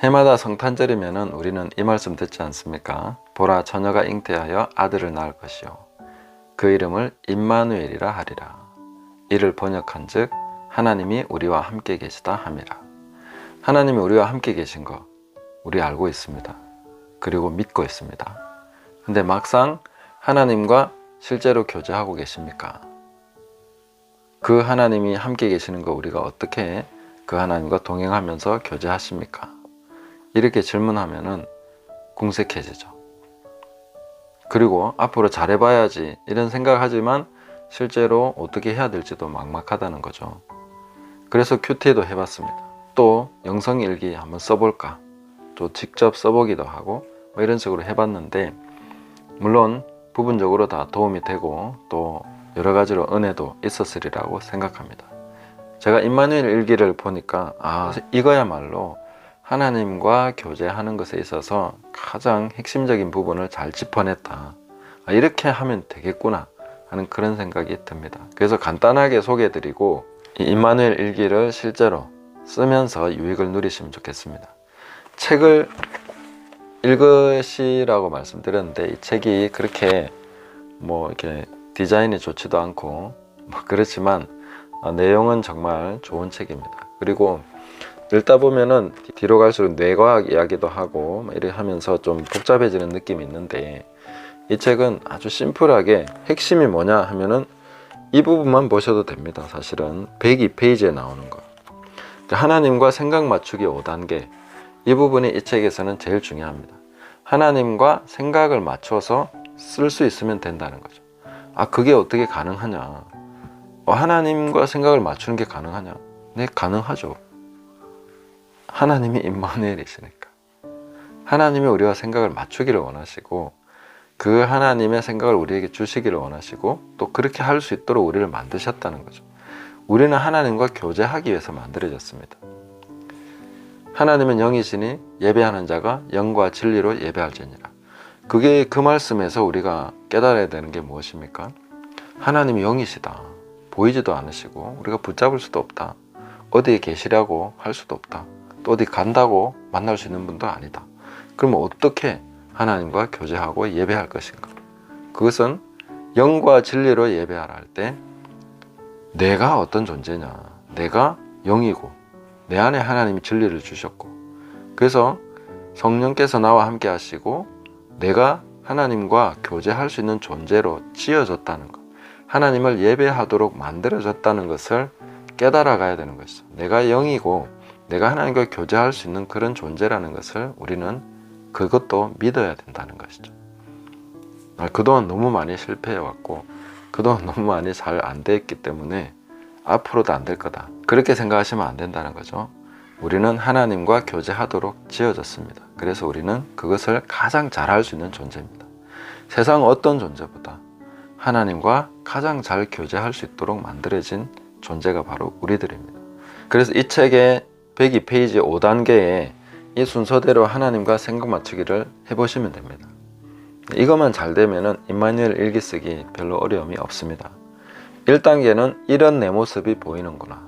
해마다 성탄절이면은 우리는 이 말씀 듣지 않습니까? 보라 처녀가 잉태하여 아들을 낳을 것이요 그 이름을 임마누엘이라 하리라 이를 번역한즉 하나님이 우리와 함께 계시다 함이라 하나님이 우리와 함께 계신 거 우리 알고 있습니다. 그리고 믿고 있습니다. 근데 막상 하나님과 실제로 교제하고 계십니까? 그 하나님이 함께 계시는 거 우리가 어떻게 그 하나님과 동행하면서 교제하십니까? 이렇게 질문하면은 궁색해지죠. 그리고 앞으로 잘해봐야지 이런 생각하지만 실제로 어떻게 해야 될지도 막막하다는 거죠. 그래서 큐티도 해봤습니다. 또 영성일기 한번 써볼까? 또 직접 써보기도 하고 뭐 이런 식으로 해봤는데 물론 부분적으로 다 도움이 되고 또 여러 가지로 은혜도 있었으리라고 생각합니다. 제가 임마누엘 일기를 보니까 아 이거야말로 하나님과 교제하는 것에 있어서 가장 핵심적인 부분을 잘 짚어냈다. 아, 이렇게 하면 되겠구나 하는 그런 생각이 듭니다. 그래서 간단하게 소개해드리고 이 임마누엘 일기를 실제로 쓰면서 유익을 누리시면 좋겠습니다. 책을 읽으시라고 말씀드렸는데 이 책이 그렇게 뭐 이렇게 디자인이 좋지도 않고 뭐 그렇지만 어, 내용은 정말 좋은 책입니다. 그리고 읽다 보면은 뒤로 갈수록 뇌과학 이야기도 하고 뭐 이렇게 하면서 좀 복잡해지는 느낌이 있는데 이 책은 아주 심플하게 핵심이 뭐냐 하면은 이 부분만 보셔도 됩니다. 사실은 102페이지에 나오는 거. 그러니까 하나님과 생각 맞추기 5단계. 이 부분이 이 책에서는 제일 중요합니다. 하나님과 생각을 맞춰서 쓸 수 있으면 된다는 거죠. 아, 그게 어떻게 가능하냐. 어, 하나님과 생각을 맞추는 게 가능하냐. 네, 가능하죠. 하나님이 임마누엘이시니까. 하나님이 우리와 생각을 맞추기를 원하시고 그 하나님의 생각을 우리에게 주시기를 원하시고 또 그렇게 할 수 있도록 우리를 만드셨다는 거죠. 우리는 하나님과 교제하기 위해서 만들어졌습니다. 하나님은 영이시니 예배하는 자가 영과 진리로 예배할지니라. 그게 그 말씀에서 우리가 깨달아야 되는 게 무엇입니까? 하나님이 영이시다. 보이지도 않으시고 우리가 붙잡을 수도 없다. 어디에 계시라고 할 수도 없다. 또 어디 간다고 만날 수 있는 분도 아니다. 그러면 어떻게 하나님과 교제하고 예배할 것인가? 그것은 영과 진리로 예배하라 할 때 내가 어떤 존재냐? 내가 영이고 내 안에 하나님이 진리를 주셨고 그래서 성령께서 나와 함께 하시고 내가 하나님과 교제할 수 있는 존재로 지어졌다는 것. 하나님을 예배하도록 만들어졌다는 것을 깨달아 가야 되는 것이죠. 내가 영이고 내가 하나님과 교제할 수 있는 그런 존재라는 것을 우리는 그것도 믿어야 된다는 것이죠. 아, 그동안 너무 많이 실패해 왔고 그동안 너무 많이 잘 안 됐기 때문에 앞으로도 안 될 거다. 그렇게 생각하시면 안 된다는 거죠. 우리는 하나님과 교제하도록 지어졌습니다. 그래서 우리는 그것을 가장 잘할 수 있는 존재입니다. 세상 어떤 존재보다 하나님과 가장 잘 교제할 수 있도록 만들어진 존재가 바로 우리들입니다. 그래서 이 책의 102페이지 5단계에 이 순서대로 하나님과 생각 맞추기를 해보시면 됩니다. 이것만 잘 되면은 임마누엘 일기 쓰기 별로 어려움이 없습니다. 1단계는 이런 내 모습이 보이는구나.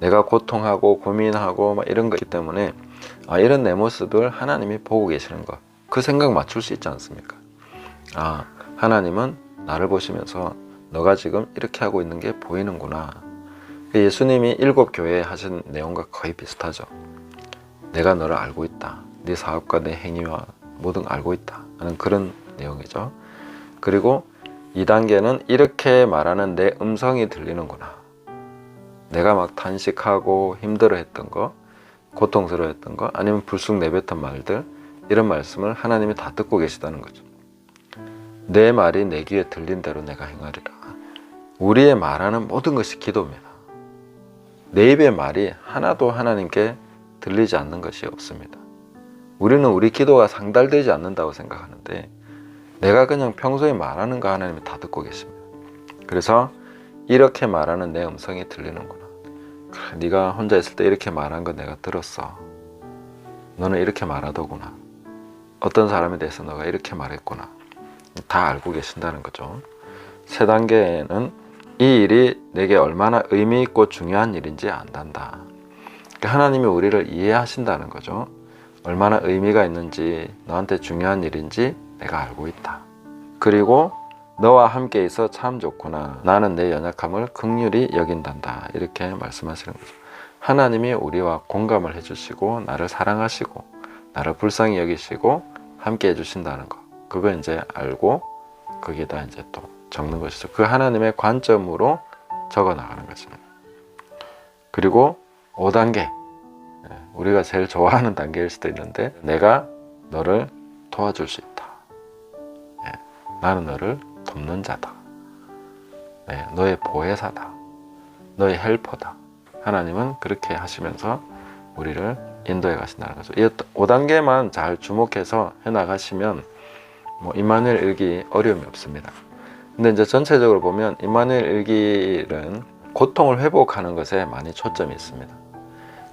내가 고통하고 고민하고 막 이런 거기 때문에 아, 이런 내 모습을 하나님이 보고 계시는 것. 그 생각 맞출 수 있지 않습니까? 아, 하나님은 나를 보시면서 너가 지금 이렇게 하고 있는 게 보이는구나. 예수님이 일곱 교회에 하신 내용과 거의 비슷하죠. 내가 너를 알고 있다. 네 사업과 내 행위와 모든 걸 알고 있다. 하는 그런 내용이죠. 그리고 2단계는 이렇게 말하는 내 음성이 들리는구나. 내가 막 탄식하고 힘들어 했던 거, 고통스러워 했던 거, 아니면 불쑥 내뱉은 말들, 이런 말씀을 하나님이 다 듣고 계시다는 거죠. 내 말이 내 귀에 들린 대로 내가 행하리라. 우리의 말하는 모든 것이 기도입니다. 내 입의 말이 하나도 하나님께 들리지 않는 것이 없습니다. 우리는 우리 기도가 상달되지 않는다고 생각하는데 내가 그냥 평소에 말하는 거 하나님이 다 듣고 계십니다. 그래서 이렇게 말하는 내 음성이 들리는구나. 그래, 네가 혼자 있을 때 이렇게 말한 거 내가 들었어. 너는 이렇게 말하더구나. 어떤 사람에 대해서 너가 이렇게 말했구나. 다 알고 계신다는 거죠. 세 단계는 이 일이 내게 얼마나 의미 있고 중요한 일인지 안단다. 그러니까 하나님이 우리를 이해하신다는 거죠. 얼마나 의미가 있는지 너한테 중요한 일인지 내가 알고 있다. 그리고 너와 함께 있어 참 좋구나. 나는 내 연약함을 극률히 여긴단다. 이렇게 말씀하시는 거죠. 하나님이 우리와 공감을 해주시고 나를 사랑하시고 나를 불쌍히 여기시고 함께 해주신다는 거. 그거 이제 알고 거기에다 이제 또 적는 것이죠. 그 하나님의 관점으로 적어 나가는 것입니다. 그리고 5단계. 우리가 제일 좋아하는 단계일 수도 있는데 내가 너를 도와줄 수 있다. 예, 나는 너를 돕는 자다. 네, 너의 보혜사다. 너의 헬퍼다. 하나님은 그렇게 하시면서 우리를 인도해 가신다는 거죠. 이 5단계만 잘 주목해서 해 나가시면 뭐 임마누엘 일기 어려움이 없습니다. 근데 이제 전체적으로 보면 임마누엘 일기는 고통을 회복하는 것에 많이 초점이 있습니다.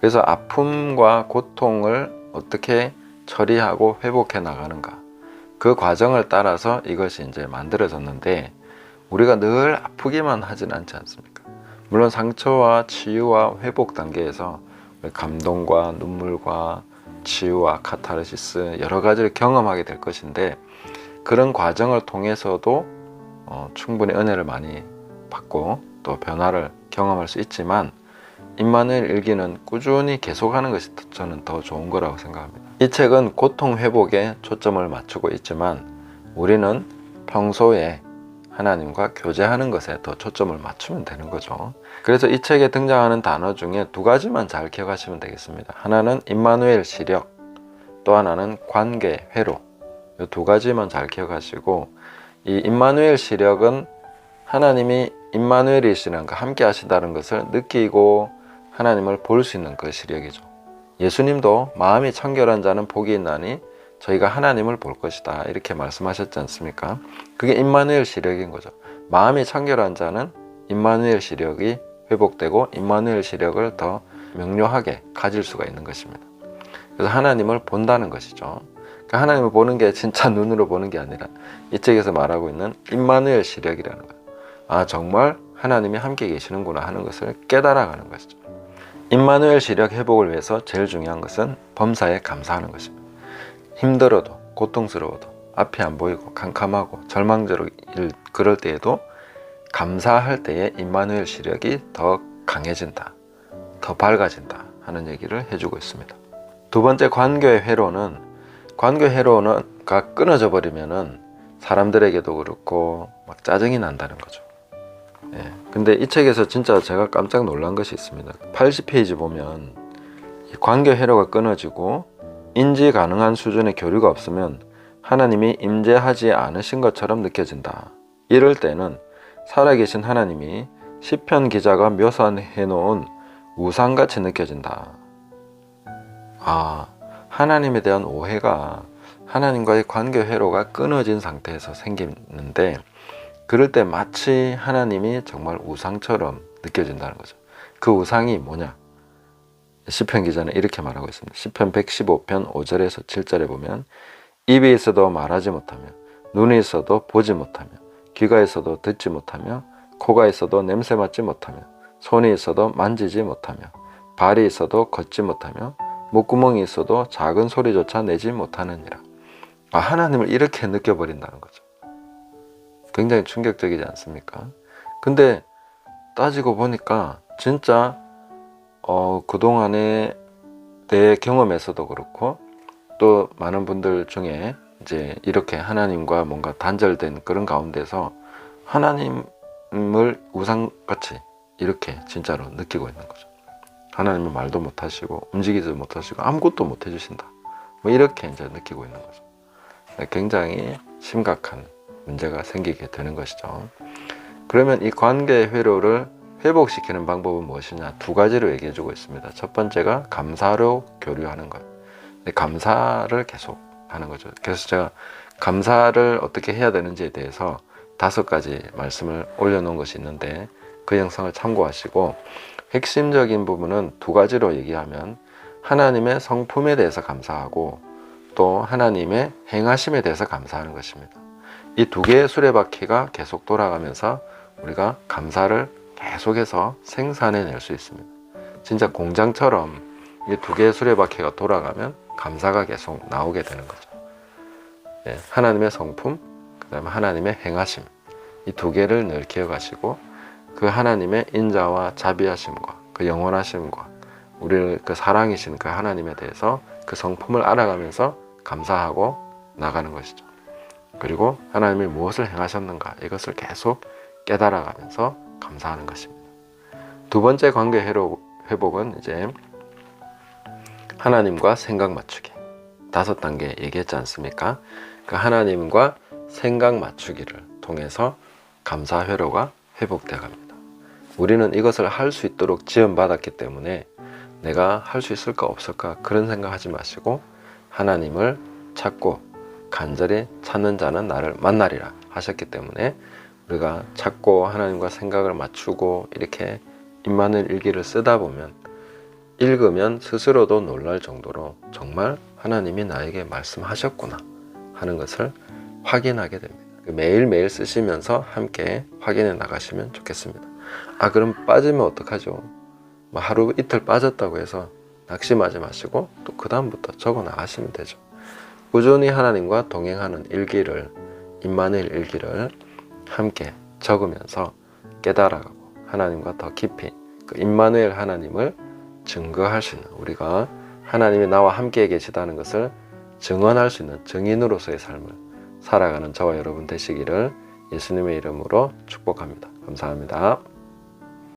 그래서 아픔과 고통을 어떻게 처리하고 회복해 나가는가 그 과정을 따라서 이것이 이제 만들어졌는데 우리가 늘 아프기만 하진 않지 않습니까? 물론 상처와 치유와 회복 단계에서 감동과 눈물과 치유와 카타르시스 여러 가지를 경험하게 될 것인데 그런 과정을 통해서도 어, 충분히 은혜를 많이 받고 또 변화를 경험할 수 있지만 임마누엘 일기는 꾸준히 계속하는 것이 저는 더 좋은 거라고 생각합니다. 이 책은 고통 회복에 초점을 맞추고 있지만 우리는 평소에 하나님과 교제하는 것에 더 초점을 맞추면 되는 거죠. 그래서 이 책에 등장하는 단어 중에 두 가지만 잘 기억하시면 되겠습니다. 하나는 임마누엘 시력, 또 하나는 관계 회로. 이 두 가지만 잘 기억하시고 이 임마누엘 시력은 하나님이 임마누엘이시는 그 함께 하시다는 것을 느끼고 하나님을 볼 수 있는 그 시력이죠. 예수님도 마음이 청결한 자는 복이 있나니 저희가 하나님을 볼 것이다 이렇게 말씀하셨지 않습니까? 그게 임마누엘 시력인 거죠. 마음이 청결한 자는 임마누엘 시력이 회복되고 임마누엘 시력을 더 명료하게 가질 수가 있는 것입니다. 그래서 하나님을 본다는 것이죠. 그러니까 하나님을 보는 게 진짜 눈으로 보는 게 아니라 이 책에서 말하고 있는 임마누엘 시력이라는 거예요. 아 정말 하나님이 함께 계시는구나 하는 것을 깨달아가는 것이죠. 임마누엘 시력 회복을 위해서 제일 중요한 것은 범사에 감사하는 것입니다. 힘들어도 고통스러워도 앞이 안 보이고 캄캄하고 절망적일 그럴 때에도 감사할 때에 임마누엘 시력이 더 강해진다. 더 밝아진다 하는 얘기를 해주고 있습니다. 두 번째 관교의 회로는 관교 회로는가 끊어져 버리면은 사람들에게도 그렇고 막 짜증이 난다는 거죠. 예. 근데 이 책에서 진짜 제가 깜짝 놀란 것이 있습니다. 80페이지 보면 이 관계 회로가 끊어지고 인지 가능한 수준의 교류가 없으면 하나님이 임재하지 않으신 것처럼 느껴진다. 이럴 때는 살아계신 하나님이 시편 기자가 묘사해 놓은 우상같이 느껴진다. 아, 하나님에 대한 오해가 하나님과의 관계 회로가 끊어진 상태에서 생기는데 그럴 때 마치 하나님이 정말 우상처럼 느껴진다는 거죠. 그 우상이 뭐냐? 시편 기자는 이렇게 말하고 있습니다. 시편 115편 5절에서 7절에 보면 입이 있어도 말하지 못하며 눈이 있어도 보지 못하며 귀가 있어도 듣지 못하며 코가 있어도 냄새 맡지 못하며 손이 있어도 만지지 못하며 발이 있어도 걷지 못하며 목구멍이 있어도 작은 소리조차 내지 못하느니라. 아, 하나님을 이렇게 느껴버린다는 거죠. 굉장히 충격적이지 않습니까? 근데 따지고 보니까 진짜 어, 그동안에 내 경험에서도 그렇고 또 많은 분들 중에 이제 이렇게 하나님과 뭔가 단절된 그런 가운데서 하나님을 우상같이 이렇게 진짜로 느끼고 있는 거죠. 하나님은 말도 못하시고 움직이지도 못하시고 아무것도 못 해주신다. 뭐 이렇게 이제 느끼고 있는 거죠. 굉장히 심각한 문제가 생기게 되는 것이죠. 그러면 이 관계 회로를 회복시키는 방법은 무엇이냐? 두 가지로 얘기해 주고 있습니다. 첫 번째가 감사로 교류하는 것. 감사를 계속 하는 거죠. 그래서 제가 감사를 어떻게 해야 되는지에 대해서 다섯 가지 말씀을 올려놓은 것이 있는데 그 영상을 참고하시고 핵심적인 부분은 두 가지로 얘기하면 하나님의 성품에 대해서 감사하고 또 하나님의 행하심에 대해서 감사하는 것입니다. 이 두 개의 수레바퀴가 계속 돌아가면서 우리가 감사를 계속해서 생산해낼 수 있습니다. 진짜 공장처럼 이 두 개의 수레바퀴가 돌아가면 감사가 계속 나오게 되는 거죠. 예, 하나님의 성품, 그 다음에 하나님의 행하심 이 두 개를 늘 기억하시고 그 하나님의 인자와 자비하심과 그 영원하심과 우리를 그 사랑이신 그 하나님에 대해서 그 성품을 알아가면서 감사하고 나가는 것이죠. 그리고 하나님이 무엇을 행하셨는가 이것을 계속 깨달아가면서 감사하는 것입니다. 두 번째 관계 회복은 이제 하나님과 생각 맞추기 다섯 단계 얘기했지 않습니까? 그 하나님과 생각 맞추기를 통해서 감사 회로가 회복돼 갑니다. 우리는 이것을 할 수 있도록 지원받았기 때문에 내가 할 수 있을까 없을까 그런 생각하지 마시고 하나님을 찾고 간절히 찾는 자는 나를 만나리라 하셨기 때문에 우리가 찾고 하나님과 생각을 맞추고 이렇게 임마누엘 일기를 쓰다 보면 읽으면 스스로도 놀랄 정도로 정말 하나님이 나에게 말씀하셨구나 하는 것을 확인하게 됩니다. 매일매일 쓰시면서 함께 확인해 나가시면 좋겠습니다. 아 그럼 빠지면 어떡하죠? 뭐 하루 이틀 빠졌다고 해서 낙심하지 마시고 또 그 다음부터 적어 나가시면 되죠. 꾸준히 하나님과 동행하는 일기를 임마누엘 일기를 함께 적으면서 깨달아가고 하나님과 더 깊이 그 임마누엘 하나님을 증거할 수 있는 우리가 하나님이 나와 함께 계시다는 것을 증언할 수 있는 증인으로서의 삶을 살아가는 저와 여러분 되시기를 예수님의 이름으로 축복합니다. 감사합니다.